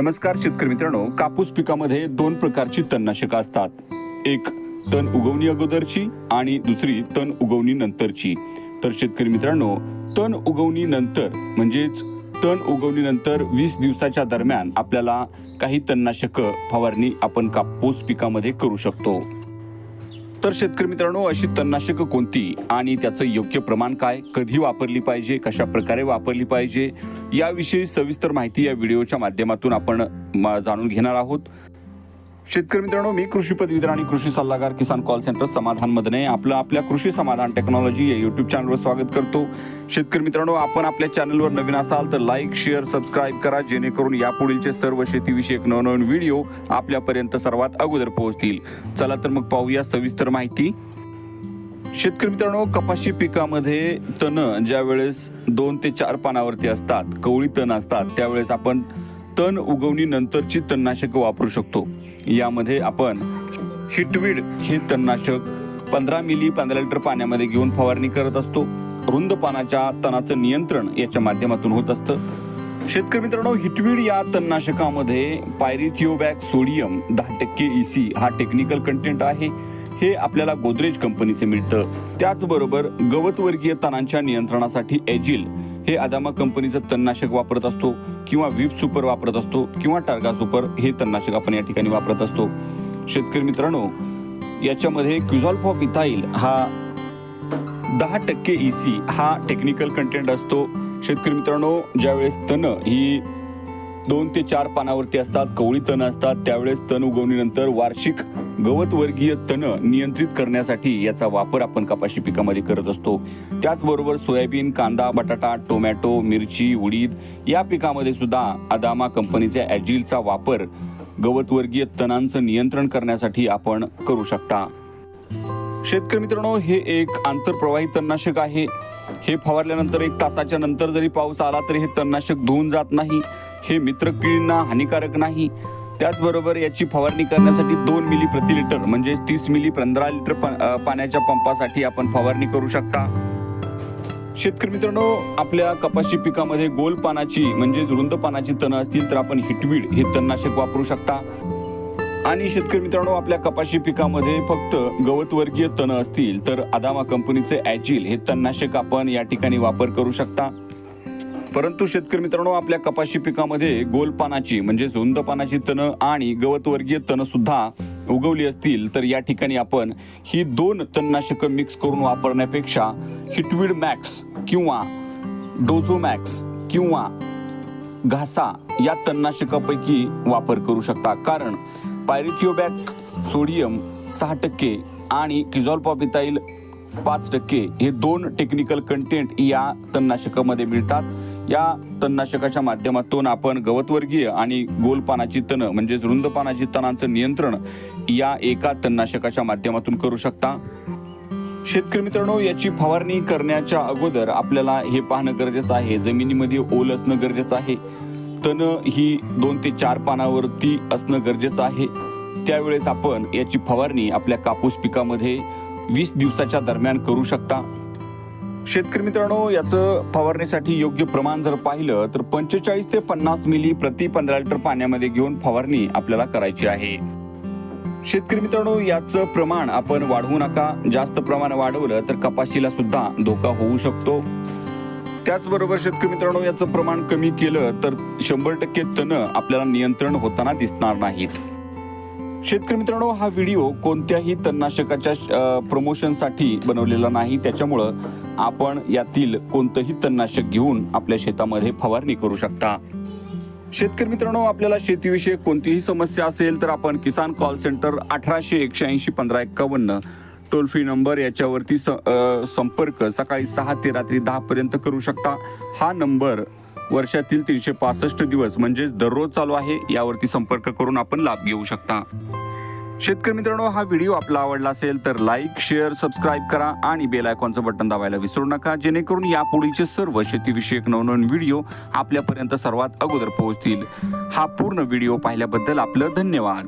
नमस्कार शेतकरी मित्रांनो कापूस पिकामध्ये दोन प्रकारची तणनाशकं असतात. एक तण उगवणी अगोदरची आणि दुसरी तण उगवणी नंतरची. तर शेतकरी मित्रांनो तण उगवणी नंतर म्हणजेच तण उगवणी नंतर वीस दिवसाच्या दरम्यान आपल्याला काही तणनाशकं फवारणी आपण कापूस पिकामध्ये करू शकतो. तर शेतकरी मित्रांनो अशी तणनाशकं कोणती आणि त्याचं योग्य प्रमाण काय कधी वापरली पाहिजे कशा प्रकारे वापरली पाहिजे याविषयी सविस्तर माहिती या व्हिडिओच्या माध्यमातून आपण जाणून घेणार आहोत. शेतकरी मित्रांनो मी कृषी पदवीधर आणि कृषी सल्लागार किसान कॉल सेंटर समाधान मधने आपलं आपल्या कृषी समाधान टेक्नॉलॉजी या युट्यूब चॅनलवर स्वागत करतो. शेतकरी मित्रांनो आपण आपल्या चॅनलवर नवीन असाल तर लाईक शेअर सबस्क्राईब करा. जेणेकरून यापुढीलचे सर्व शेतीविषयक नवनवीन व्हिडिओ आपल्यापर्यंत सर्वात अगोदर पोहोचतील. चला तर मग पाहूया सविस्तर माहिती. शेतकरी मित्रांनो कपाशी पिकामध्ये तण ज्या वेळेस दोन ते चार पानावरती असतात कवळी तण असतात त्यावेळेस आपण तण उगवणीनंतरची तणनाशक वापरू शकतो. यामध्ये आपण हिटवीड हे तणनाशक पंधरा मिली पंधरा लिटर पाण्यामध्ये घेऊन फवारणी करत असतो. रुंद पानाच्या तणाचं नियंत्रण याच्या माध्यमातून होत असतं. शेतकरी मित्रांनो हिटवीड या तणनाशकामध्ये पायरिथिओबॅक सोडियम दहा टक्के ई सी हा टेक्निकल कंटेंट आहे. हे आपल्याला गोदरेज कंपनीचे मिळतं. त्याचबरोबर गवतवर्गीय तणांच्या नियंत्रणासाठी एजिल हे अदामा कंपनीचं तणनाशक वापरत असतो किंवा विप सुपर वापरत असतो किंवा टार्गा सुपर हे तणनाशक आपण या ठिकाणी वापरत असतो. शेतकरी मित्रांनो याच्यामध्ये क्युझॉल्फॉप इथाईल हा दहा टक्के ई सी हा टेक्निकल कंटेंट असतो. शेतकरी मित्रांनो ज्यावेळेस तण ही दोन ते चार पानावरती असतात कवळी तण असतात. त्यावेळेस तण उगवणीनंतर वार्षिक गवत वर्गीय तण नियंत्रित करण्यासाठी याचा वापर आपण कपाशी पिकामध्ये करत असतो. त्याचबरोबर सोयाबीन कांदा बटाटा टोमॅटो मिरची उडीद या पिकामध्ये सुद्धा अदामा कंपनीच्या ॲजिलचा वापर गवतवर्गीय तणांचं नियंत्रण करण्यासाठी आपण करू शकता. शेतकरी मित्रांनो हे एक आंतरप्रवाही तणनाशक आहे. हे फवारल्यानंतर एक तासाच्या नंतर जरी पाऊस आला तरी हे तणनाशक धुवून जात नाही. हे मित्रकिडींना हानिकारक नाही. त्याचबरोबर याची फवारणी करण्यासाठी दोन मिली प्रति लिटर म्हणजे तीस मिली पंधरा लिटर पाण्याच्या पंपासाठी आपण फवारणी करू शकता. शेतकरी मित्रांनो आपल्या कपाशी पिकामध्ये गोल पानाची म्हणजे रुंद पानाची तण असतील तर आपण हिटवीड हे तणनाशक वापरू शकता. आणि शेतकरी मित्रांनो आपल्या कपाशी पिकामध्ये फक्त गवतवर्गीय तण असतील तर अदामा कंपनीचे ॲजिल हे तणनाशक आपण या ठिकाणी वापर करू शकता. परंतु शेतकरी मित्रांनो आपल्या कपाशी पिकामध्ये गोलपानाची म्हणजेच म्हणजे पानाची तणं आणि गवतवर्गीय तणं सुद्धा उगवली असतील तर या ठिकाणी आपण ही दोन तणनाशकं मिक्स करून वापरण्यापेक्षा हिटवीड मॅक्स किंवा डोझो मॅक्स किंवा घासा या तणनाशकापैकी वापर करू शकता. कारण पायरिथिओबॅक सोडियम सहा टक्के आणि किझॉल्पॉपिताईल पाच टक्के हे दोन टेक्निकल कंटेंट या तणनाशकामध्ये मिळतात. या तणनाशकाच्या माध्यमातून आपण गवतवर्गीय आणि गोलपानाची तणं म्हणजेच रुंद पानाची तणांचं नियंत्रण या एका तणनाशकाच्या माध्यमातून करू शकता. शेतकरी मित्रांनो याची फवारणी करण्याच्या अगोदर आपल्याला हे पाहणं गरजेचं आहे. जमिनीमध्ये ओल असणं गरजेचं आहे. तण ही दोन ते चार पानावरती असणं गरजेचं आहे. त्यावेळेस आपण याची फवारणी आपल्या कापूस पिकामध्ये वीस दिवसाच्या दरम्यान करू शकता. शेतकरी मित्रांनो याचं फवारणीसाठी योग्य प्रमाण जर पाहिलं तर पंचेचाळीस ते पन्नास मिली प्रति पंधरा लिटर पाण्यामध्ये घेऊन फवारणी आपल्याला करायची आहे. शेतकरी मित्रांनो याचं प्रमाण आपण वाढवू नका. जास्त प्रमाण वाढवलं तर कपाशीला सुद्धा धोका होऊ शकतो. त्याचबरोबर शेतकरी मित्रांनो याचं प्रमाण कमी केलं तर शंभर टक्के तण आपल्याला नियंत्रण होताना दिसणार नाहीत. शेतकरी मित्रांनो हा व्हिडिओ कोणत्याही तणनाशकाच्या प्रमोशनसाठी बनवलेला नाही. त्याच्यामुळं आपण यातील कोणतंही तणनाशक घेऊन आपल्या शेतामध्ये फवारणी करू शकता. शेतकरी मित्रांनो आपल्याला शेतीविषयक कोणतीही समस्या असेल तर आपण किसान कॉल सेंटर अठराशे एकशेऐंशी पंधरा एक्कावन्न टोल फ्री नंबर याच्यावरती स- संपर्क सकाळी सहा ते रात्री दहापर्यंत करू शकता. हा नंबर वर्षातील तीनशे पासष्ट दिवस म्हणजेच दररोज चालू आहे यावरती संपर्क करून आपण लाभ घेऊ शकता. शेतकरी मित्रांनो हा व्हिडिओ आपला आवडला असेल तर लाईक शेअर सबस्क्राईब करा आणि बेल आयकॉनचं बटन दाबायला विसरू नका जेणेकरून यापुढीलचे सर्व शेतीविषयक नवनवीन व्हिडिओ आपल्यापर्यंत सर्वात अगोदर पोहोचतील. हा पूर्ण व्हिडिओ पाहिल्याबद्दल आपलं धन्यवाद.